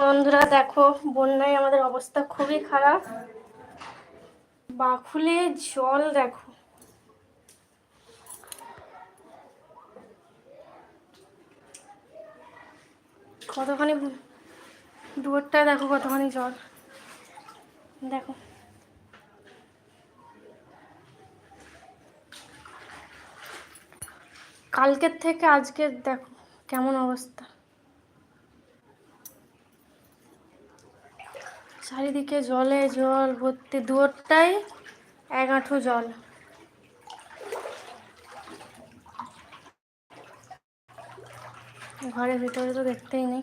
বন্ধুরা দেখো, বন্যায় আমাদের অবস্থা খুবই খারাপ। বাখুলে জল দেখো। কতখানি দুয়ারটায় দেখো কতখানি জল। দেখো। কালকের থেকে আজকে দেখো কেমন অবস্থা। চারিদিকে জলে জল ভর্তি দুয়ারটাই এক আঁঠু জল। ঘরের ভিতরে তো দেখতেই নেই।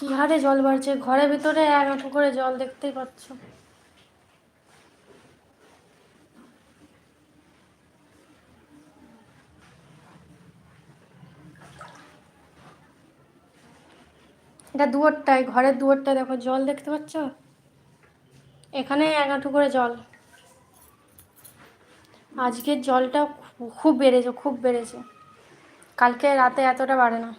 কি হারে জল বাড়ছে? ঘরের ভিতরে এক হাঁটু করে জল দেখতেই পাচ্ছ। এটা দুয়ারটায়, ঘরের দুয়ারটায় দেখো, জল দেখতে পাচ্ছ? এখানে এক হাঁটু করে জল। আজকের জলটা খুব বেড়েছে খুব বেড়েছে। কালকে রাতে এতটা বাড়ে না।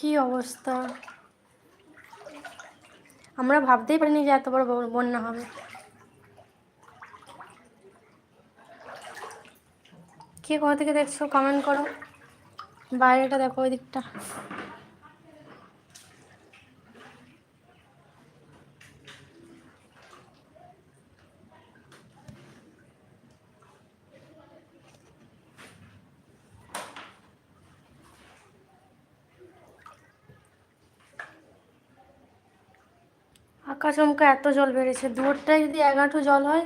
কি অবস্থা? আমরা ভাবতেই পারিনি যে এত বড় বন্যা হবে। কে কোথা থেকে দেখছ? কমেন্ট করো। বাইরেটা দেখো ওই দিকটা। আকাশ চমকা এত জল বেড়েছে। দূরটায় যদি এক জল হয়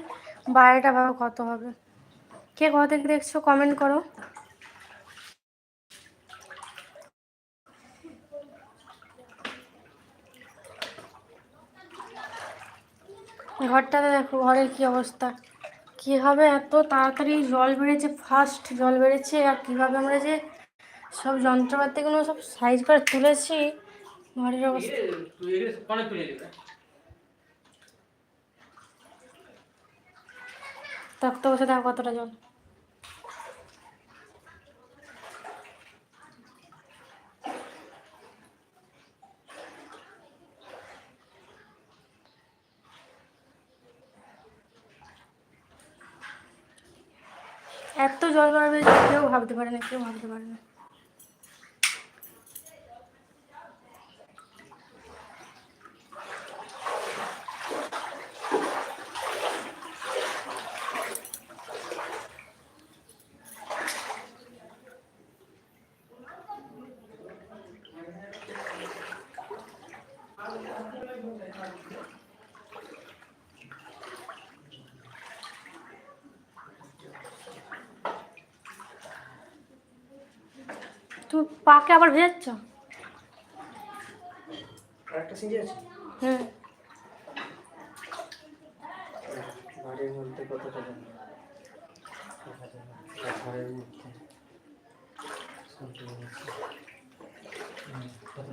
বাইরেটা ভাবে কত হবে। কে থেকে দেখছ কমেন্ট করো। ঘরটাতে দেখো, ঘরের কি অবস্থা? কীভাবে এত তাড়াতাড়ি জল বেড়েছে ফাস্ট জল বেড়েছে, আর কীভাবে আমরা যে সব যন্ত্রপাতিগুলো সব সাইজ করে তুলেছি, ঘরের অবস্থা তুই এগুলো অনেক তুলে দিবে তক্ত বসে দেখো কতটা জল? এত জল বাড়বে কেউ ভাবতে পারে না কেউ ভাবতে পারে না তুমি পাকে আবার ভেজাচ্ছ? আরেকটা সিঙ্গি আছে? মধ্যে কত টাকা ঘরের মধ্যে। কত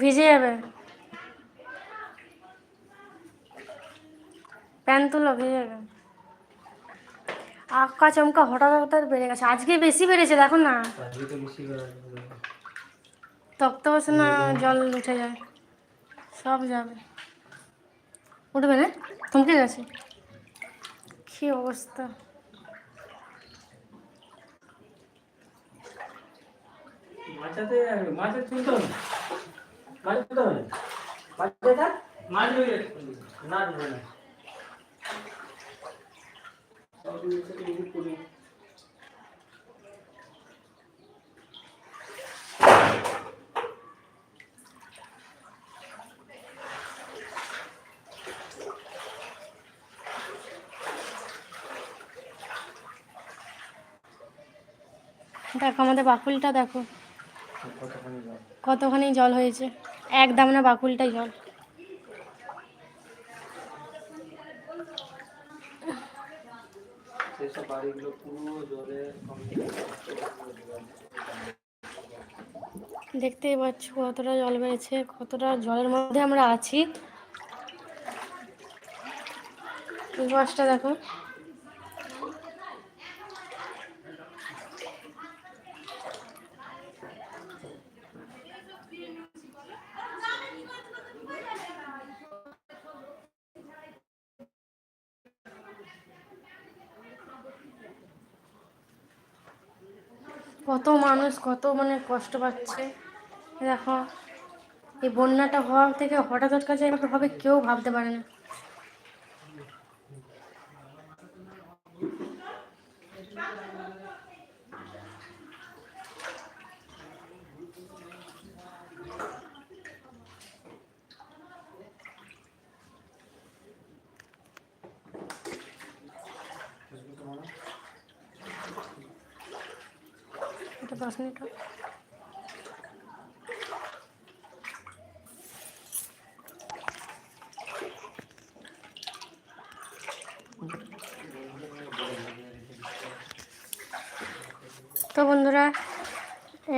ভিজে যাবে। প্যান তুলো ভিজে যাবে। আঁকা চমকা হঠাৎ হঠাৎ বেড়ে গেছে। আজকে বেশি বেড়েছে দেখো না। আজকে তো বেশি করে আসবে। তক্ত বসে না জল উঠে যায়। সব যাবে। উঠবে না? থমকে গেছে কি অবস্থা? মাচাতে মাচা তুলতে হয়ে না দেবে না। দেখো আমাদের বাকুলটা দেখো। কতখানি জল হয়েছে? এক দামনা বাকুলটাই জল। দেখতেই পাচ্ছ কতটা জল বেড়েছে কতটা জলের মধ্যে আমরা আছি। বাসটা দেখো। কত মানুষ কত মানে কষ্ট পাচ্ছে। দেখো, এই বন্যাটা হওয়ার থেকে হঠাৎ হঠাৎ কাছে হবে, কেউ ভাবতে পারে না এটা দশ মিনিট। তো বন্ধুরা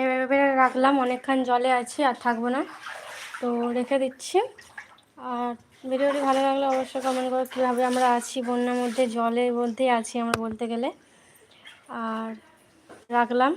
এভাবে রাখলাম, অনেকক্ষণ জলে আছে, আর থাকব না। তো রেখে দিচ্ছি। আর ভিডিওটি ভালো লাগলে অবশ্যই কমেন্ট করো, কীভাবে আমরা আছি, বন্যার মধ্যে, জলের মধ্যেই আছি আমরা বলতে গেলে। আর রাখলাম।